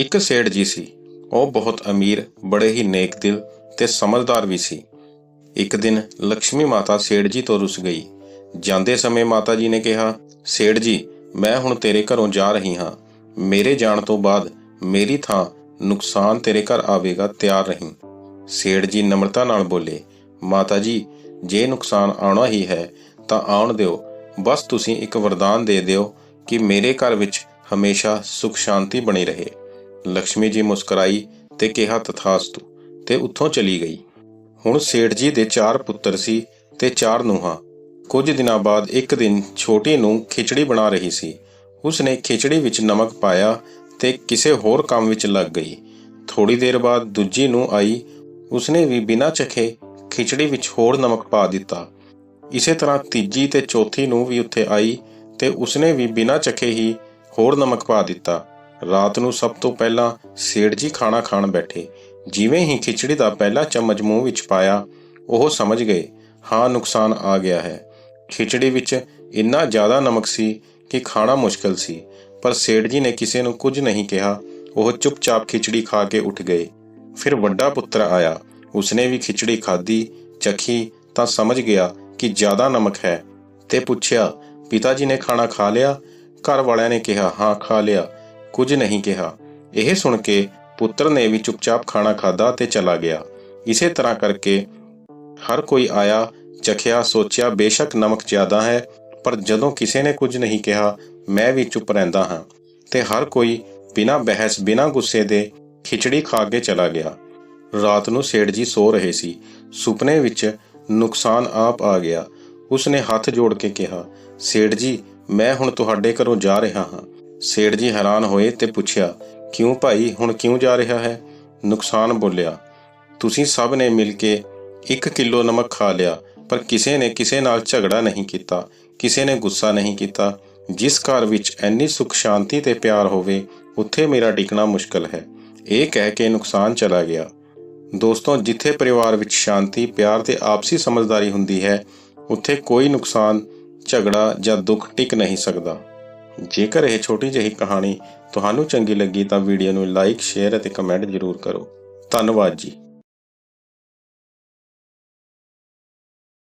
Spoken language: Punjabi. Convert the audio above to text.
ਇੱਕ ਸੇਠ ਜੀ ਸੀ। ਉਹ ਬਹੁਤ ਅਮੀਰ, ਬੜੇ ਹੀ ਨੇਕ ਦਿਲ ਤੇ ਸਮਝਦਾਰ ਵੀ ਸੀ। ਇੱਕ ਦਿਨ ਲక్ష్ਮੀ ਮਾਤਾ ਸੇਠ ਜੀ ਤੋਂ ਰੁੱਸ ਗਈ। ਜਾਂਦੇ ਸਮੇਂ ਮਾਤਾ ਜੀ ਨੇ ਕਿਹਾ, ਸੇਠ ਜੀ, ਮੈਂ ਹੁਣ ਤੇਰੇ ਘਰੋਂ ਜਾ ਰਹੀ ਹਾਂ। ਮੇਰੇ ਜਾਣ ਤੋਂ ਬਾਅਦ ਮੇਰੀ ਥਾਂ ਨੁਕਸਾਨ ਤੇਰੇ ਘਰ ਆਵੇਗਾ, ਤਿਆਰ ਰਹੀਂ। ਸੇਠ ਜੀ ਨਮਰਤਾ ਨਾਲ ਬੋਲੇ, ਮਾਤਾ ਜੀ, ਜੇ ਨੁਕਸਾਨ ਆਉਣਾ ਹੀ ਹੈ, ਤਾਂ ਆਉਣ ਦਿਓ। ਬਸ ਤੁਸੀਂ ਇੱਕ ਵਰਦਾਨ ਦੇ ਦਿਓ ਕਿ ਮੇਰੇ ਘਰ ਵਿੱਚ ਹਮੇਸ਼ਾ ਸੁਖ ਸ਼ਾਂਤੀ ਬਣੀ ਰਹੇ। ਲక్ష్ਮੀ ਜੀ ਮੁਸਕਰਾਈ ਤੇ ਕਿਹਾ ਤਥਾਸਤੂ ਤੇ ਉੱਥੋਂ ਚਲੀ ਗਈ। ਹੁਣ ਸੇਠ ਜੀ ਦੇ ਚਾਰ ਪੁੱਤਰ ਸੀ ਤੇ ਚਾਰ ਨੂੰਹਾਂ। ਕੁਝ ਦਿਨਾਂ ਬਾਅਦ ਇੱਕ ਦਿਨ ਛੋਟੀ ਨੂੰ ਖਿਚੜੀ ਬਣਾ ਰਹੀ ਸੀ। ਉਸਨੇ ਖਿਚੜੀ ਵਿੱਚ ਨਮਕ ਪਾਇਆ ਤੇ ਕਿਸੇ ਹੋਰ ਕੰਮ ਵਿੱਚ ਲੱਗ ਗਈ। ਥੋੜੀ ਦੇਰ ਬਾਅਦ ਦੂਜੀ ਨੂੰ ਆਈ। ਉਸਨੇ ਵੀ ਬਿਨਾਂ ਚਖੇ ਖਿਚੜੀ ਵਿੱਚ ਹੋਰ ਨਮਕ ਪਾ ਦਿੱਤਾ। ਇਸੇ ਤਰ੍ਹਾਂ ਤੀਜੀ ਤੇ ਚੌਥੀ ਨੂੰ ਵੀ ਉੱਥੇ ਆਈ ਤੇ ਉਸਨੇ ਵੀ ਬਿਨਾਂ ਚਖੇ ਹੀ ਹੋਰ ਨਮਕ ਪਾ ਦਿੱਤਾ। ਰਾਤ ਨੂੰ ਸਭ ਤੋਂ ਪਹਿਲਾਂ ਸੇਠ ਜੀ ਖਾਣਾ ਖਾਣ ਬੈਠੇ। ਜਿਵੇਂ ਹੀ ਖਿਚੜੀ ਦਾ ਪਹਿਲਾ ਚਮਚ ਮੂੰਹ ਵਿੱਚ ਪਾਇਆ, ਉਹ ਸਮਝ ਗਏ, ਹਾਂ, ਨੁਕਸਾਨ ਆ ਗਿਆ ਹੈ। ਖਿਚੜੀ ਵਿੱਚ ਇੰਨਾ ਜ਼ਿਆਦਾ ਨਮਕ ਸੀ ਕਿ ਖਾਣਾ ਮੁਸ਼ਕਲ ਸੀ, ਪਰ ਸੇਠ ਜੀ ਨੇ ਕਿਸੇ ਨੂੰ ਕੁਝ ਨਹੀਂ ਕਿਹਾ। ਉਹ ਚੁੱਪਚਾਪ ਖਿਚੜੀ ਖਾ ਕੇ ਉੱਠ ਗਏ। ਫਿਰ ਵੱਡਾ ਪੁੱਤਰ ਆਇਆ। ਉਸਨੇ ਵੀ ਖਿਚੜੀ ਖਾਧੀ, ਚਖੀ ਤਾਂ ਸਮਝ ਗਿਆ ਕਿ ਜ਼ਿਆਦਾ ਨਮਕ ਹੈ। ਤੇ ਪੁੱਛਿਆ, ਪਿਤਾ ਜੀ ਨੇ ਖਾਣਾ ਖਾ ਲਿਆ? ਘਰ ਵਾਲਿਆਂ ਨੇ ਕਿਹਾ, ਹਾਂ, ਖਾ ਲਿਆ। ਕੁਝ ਨਹੀਂ ਕਿਹਾ। ਇਹ ਸੁਣ ਕੇ ਪੁੱਤਰ ਨੇ ਵੀ ਚੁੱਪਚਾਪ ਖਾਣਾ ਖਾਦਾ ਤੇ ਚਲਾ ਗਿਆ। ਇਸੇ ਤਰ੍ਹਾਂ ਕਰਕੇ ਹਰ ਕੋਈ ਆਇਆ, ਚਖਿਆ, ਸੋਚਿਆ, ਬੇਸ਼ੱਕ ਨਮਕ ਜ਼ਿਆਦਾ ਹੈ, ਪਰ ਜਦੋਂ ਕਿਸੇ ਨੇ ਕੁਝ ਨਹੀਂ ਕਿਹਾ, ਮੈਂ ਵੀ ਚੁੱਪ ਰਹਿੰਦਾ ਹਾਂ। ਤੇ ਹਰ ਕੋਈ ਬਿਨਾਂ ਬਹਿਸ, ਬਿਨਾਂ ਗੁੱਸੇ ਦੇ ਖਿਚੜੀ ਖਾ ਕੇ ਚਲਾ ਗਿਆ। ਰਾਤ ਨੂੰ ਸੇਠ ਜੀ ਸੋ ਰਹੇ ਸੀ। ਸੁਪਨੇ ਵਿੱਚ ਨੁਕਸਾਨ ਆਪ ਆ ਗਿਆ। ਉਸਨੇ ਹੱਥ ਜੋੜ ਕੇ ਕਿਹਾ, ਸੇਠ ਜੀ, ਮੈਂ ਹੁਣ ਤੁਹਾਡੇ ਘਰੋਂ ਜਾ ਰਿਹਾ ਹਾਂ। ਸੇਠ ਜੀ ਹੈਰਾਨ ਹੋਏ ਤੇ ਪੁੱਛਿਆ, ਕਿਉਂ ਭਾਈ, ਹੁਣ ਕਿਉਂ ਜਾ ਰਿਹਾ ਹੈ? ਨੁਕਸਾਨ ਬੋਲਿਆ, ਤੁਸੀਂ ਸਭ ਨੇ ਮਿਲ ਕੇ 1 ਕਿਲੋ ਨਮਕ ਖਾ ਲਿਆ, ਪਰ ਕਿਸੇ ਨੇ ਕਿਸੇ ਨਾਲ ਝਗੜਾ ਨਹੀਂ ਕੀਤਾ, ਕਿਸੇ ਨੇ ਗੁੱਸਾ ਨਹੀਂ ਕੀਤਾ। ਜਿਸ ਘਰ ਵਿੱਚ ਐਨੀ ਸੁਖ ਸ਼ਾਂਤੀ ਤੇ ਪਿਆਰ ਹੋਵੇ, ਉੱਥੇ ਮੇਰਾ ਟਿਕਣਾ ਮੁਸ਼ਕਲ ਹੈ। ਇਹ ਕਹਿ ਕੇ ਨੁਕਸਾਨ ਚਲਾ ਗਿਆ। ਦੋਸਤੋ, ਜਿੱਥੇ ਪਰਿਵਾਰ ਵਿੱਚ ਸ਼ਾਂਤੀ, ਪਿਆਰ ਤੇ ਆਪਸੀ ਸਮਝਦਾਰੀ ਹੁੰਦੀ ਹੈ, ਉੱਥੇ ਕੋਈ ਨੁਕਸਾਨ, ਝਗੜਾ ਜਾਂ ਦੁੱਖ ਟਿਕ ਨਹੀਂ ਸਕਦਾ। ਜੇਕਰ ਇਹ ਛੋਟੀ ਜਿਹੀ ਕਹਾਣੀ ਤੁਹਾਨੂੰ ਚੰਗੀ ਲੱਗੀ ਤਾਂ ਵੀਡੀਓ ਨੂੰ ਲਾਈਕ, ਸ਼ੇਅਰ ਅਤੇ ਕਮੈਂਟ ਜ਼ਰੂਰ ਕਰੋ। ਧੰਨਵਾਦ ਜੀ।